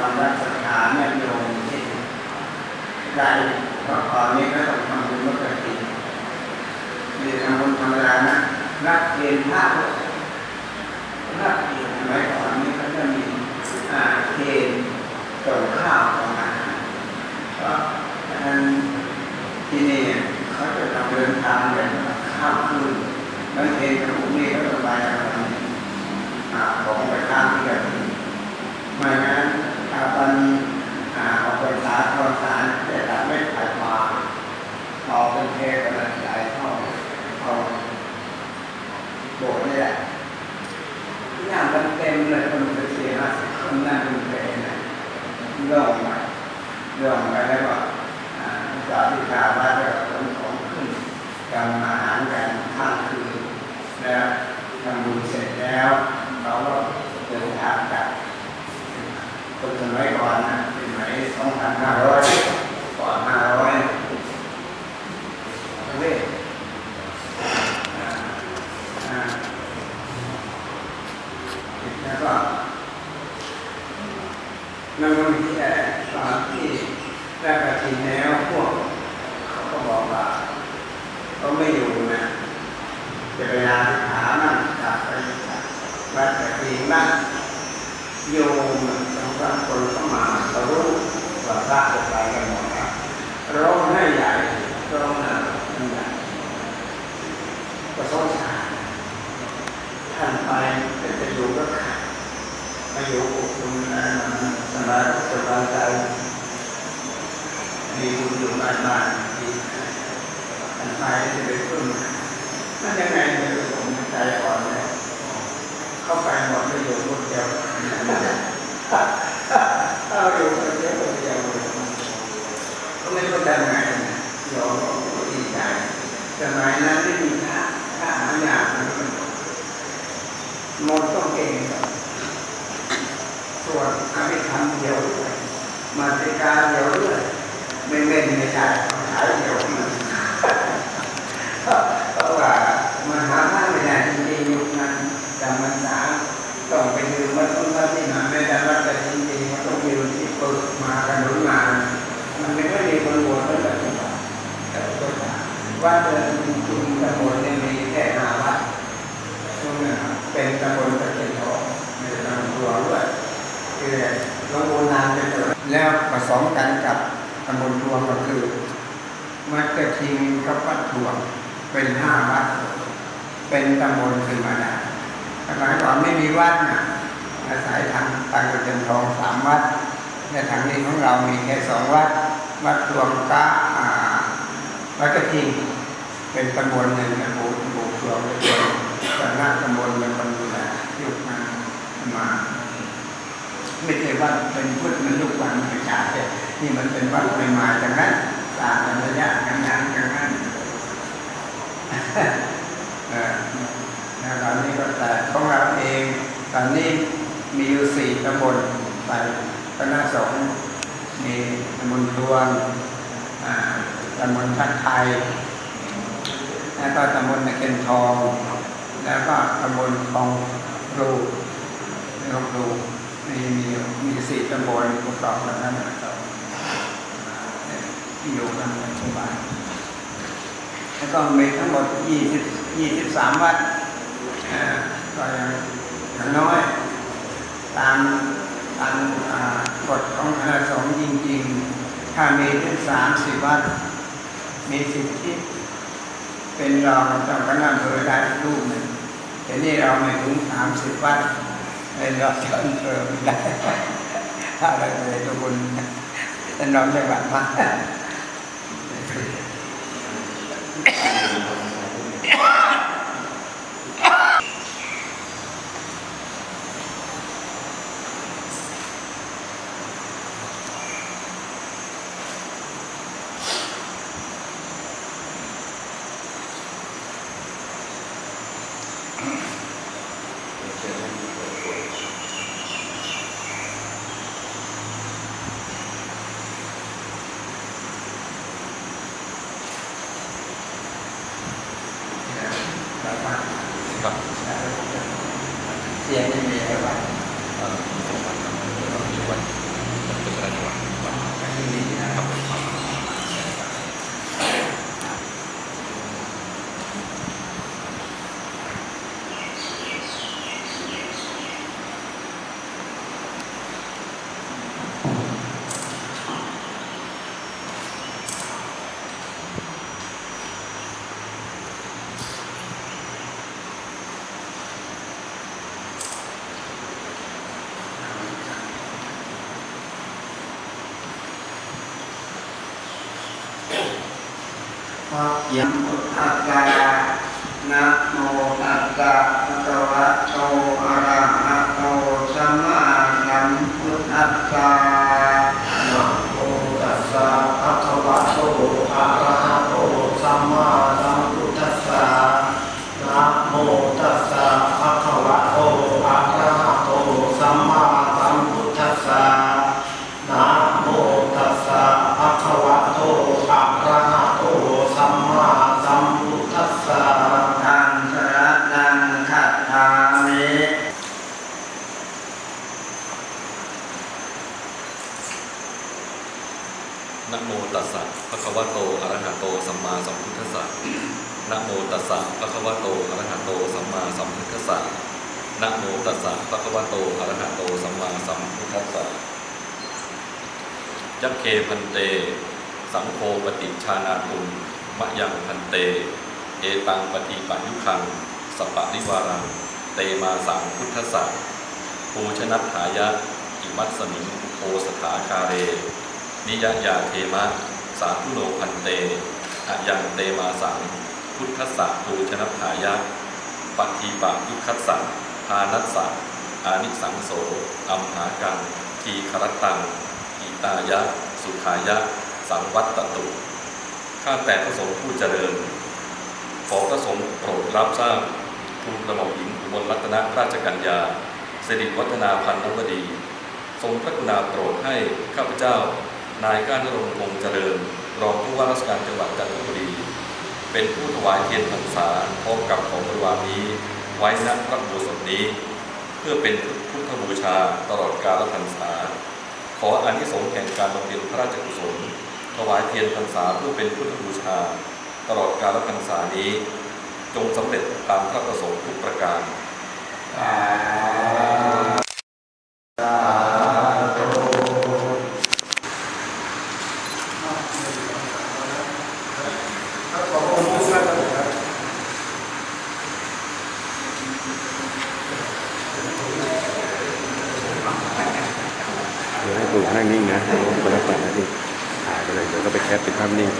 ทำรักษาเนี่ยโยมที่ได้เพราะตอนนี้ก็ต้องทำบุญปกติมีทำบุญธรรมดานะรักเกณฑ์ภาพรักเกณฑ์สมัยก่อนนี้ก็จะมีอ่าเกณฑ์ส่งข้าวขออาหารเพราะฉะนั้นที่นี่เขาจะต้องเดินทางแบบข้ามคืนแล้วเองกับพวกนี้ก็ต้องไปอะไรอ่าของไปข้ามที่กันไม่งั้นถ้าวันอ่าออกไปสาธารณะแต่ละไม่ถ่ายมาออกเป็นเทปอะไรหลายเท่าเอาโบสถ์นี่แหละย่างมันเต็มเลยคนเป็นสี่ห้าสิบคนนั่งเป็นเพลนะ เรื่องไปเรื่องไปแล้วก็อ่าสาธิกาว่าจะขนของขึ้นกำอาหารกันข้างคืนแล้วทำบุญเสร็จแล้วเราก็เดินทางกลับคนสมัยก่อนนะเป็นสมัยสองพันห้าร้อยก่อนห้าร้อยเว้ยอ่าอ่าแล้วก็นั่งมีที่แต่ตอนที่แรกกระทินแล้วพวกเขาก็บอกว่าเขาไม่อยู่นะจะไปลาสิกขามั่งกลับไปวัดกระทินบ้างโยมสองสามคนเข้ามาเรารู้ว่าพระจะไปกันหมดครับร้องให้ใหญ่ร้องหนาใหญ่ก็สงสารท่านไปก็จะอยู่ก็ขาดมาอยู่อบอุ่นสบายสบายใจ มีบุญอยู่บ้านบ้านดีท่านไปจะไปพึ่งนั่นยังไงเนี่ยผมใจอ่อนเลยเข้าไปหมดไม่อยู่คนเดียวถ้าอยู่คนเดียวคนเดียวก็ไม่รู้จะไงยอมก็ดีใจสมัยนั้นไม่มีค่าค่าหายางหมดต้องเก่งส่วนอภิธรรมเดียวมาติกาเดียว ไม่เม่นไม่ใช่ขายเดียวเพราะว่ามันหาผ้าไม่ได้จริงๆยุคนั้นจำมันสาต้องไปยืมวัดต้นวัดที่ไหนไม่ได้วัดแต่จริงๆมันต้องยืมที่เปึกมากันหนุนมามันไม่ค่อยมีคนบวชตั้งแต่ที่ว่แต่ก็วัดเดินจุมตำบลเนี่ยมีแค่ห้าวัดช่วงนั้นเป็นตำบลตะเคียนทองไม่ได้ตำบลตัวด้วยคือหลวงปู่นานเป็นแล้วผสมกันกับำบลรวมก็คือวัดกระทิงกับวัดรวมเป็นห้าวัด เป็นตำบลขึ้นมาได้สมัยก่อนไม่มีวัดนะอาศัยทางทางกระเทียมทองสามวัดในทางนี้ของเรามีแค่สองวัด วัดรวมกะอ่าวัดกระทิงเป็นตำบลหนึ่งนะบุบุรวมเป็นแต่หน้าตำบลเป็นคนดูแลยุคมามา ไม่ใช่ว่าเป็นพุทธมันลูกวันประชาชน ยนี่มันเป็นวัดใหม่ๆจากนั้นสร้างกันระยะกันนานกันนั้นนะตอนนี้ก็แต่ของเราเอง ตอนนี้มีอยู่สี่ตำบลไปคณะสงฆ์มีตำบลรวงอ่าตำบลทัดไทย แล้วก็ตำบลตะเคียนทอง แล้วก็ตำบลคลองรูคลองรูมีมีมีสี่ตำบลประกอบกันนั้นนะครับ ที่อยู่กันในหมู่บ้านแล้วก็มีทั้งหมดยี่สิบยี่สิบสามวัดก็ยังอย่างน้อย ตามตามกฎของคณะสงฆ์จริง ๆ ถ้ามีถึงสามสิบวัด มีสิทธิเป็นรองเจ้าคณะอำเภอได้รูปหนึ่งแต่นี่เราไม่ถึงสามสิบวัดเป็นรองเจ้าอำเภอไม่ได้ถ้าเราเลยทุกคนเป็นรองจังหวัดมา 이렇게 됩니다. 也跟你们也有 ยมพุทธัสสะนะโมตัสสะ นะโมตัสสะภะคะวะโตอะระหะโตสัมมาสัมพุทธัสสะนะโมตัสสะภะคะวะโตอะระหะโตสัมมาสัมพุทธัสสะนะโมตัสสะภะคะวะโตอะระหะโตสัมมาสัมพุทธัสสะยัคเคพันเต สังโฆปฏิชานาตุมมะยังพันเต เอตังปฏิปันยุคังสปปะริวารัง เตมาสังพุทธัสสะปูชนัตถายะอิมัสสมิงโอสถาคาเร นิยยาเทมะ สาธุโลพันเตอะยังเตมาสัง พุทธสสะปูชนภายะปฏิปะยุคัสสะทานัสสะอานิสังโสอัมหากังทีครตังอิตายะ สุขายะ สังวัตตตุ ข้าแต่พระสงฆ์ผู้เจริญ ขอพระสงฆ์โปรดรับทราบทูลกระหม่อมหญิงอุบลรัตนราชกัญญาสิริวัฒนาพันนวดี ทรงพระกรุณาโปรดให้ข้าพเจ้า นายก้านรงคงเจริญ รองผู้ว่าราชการจังหวัดจันทบุรี เป็นผู้ถวายเทียนพรรษาพร้อมกับของบริวารนี้ ไว้ณพระอุโบสถนี้ เพื่อเป็นพุทธบูชาตลอดกาลพรรษา ขออานิสงส์แห่งการบำเพ็ญพระราชกุศลถวายเทียนพรรษาเพื่อเป็นพุทธบูชา ตลอดกาลพรรษานี้ จงสำเร็จตามพระประสงค์ทุกประการ เดี๋ยวให้ปู่ นั่งนิ่งนะคนละฝั่งนะที่ถ่ายไปเลยเดี๋ยวก็ไปแคปเป็นภาพนิ่ง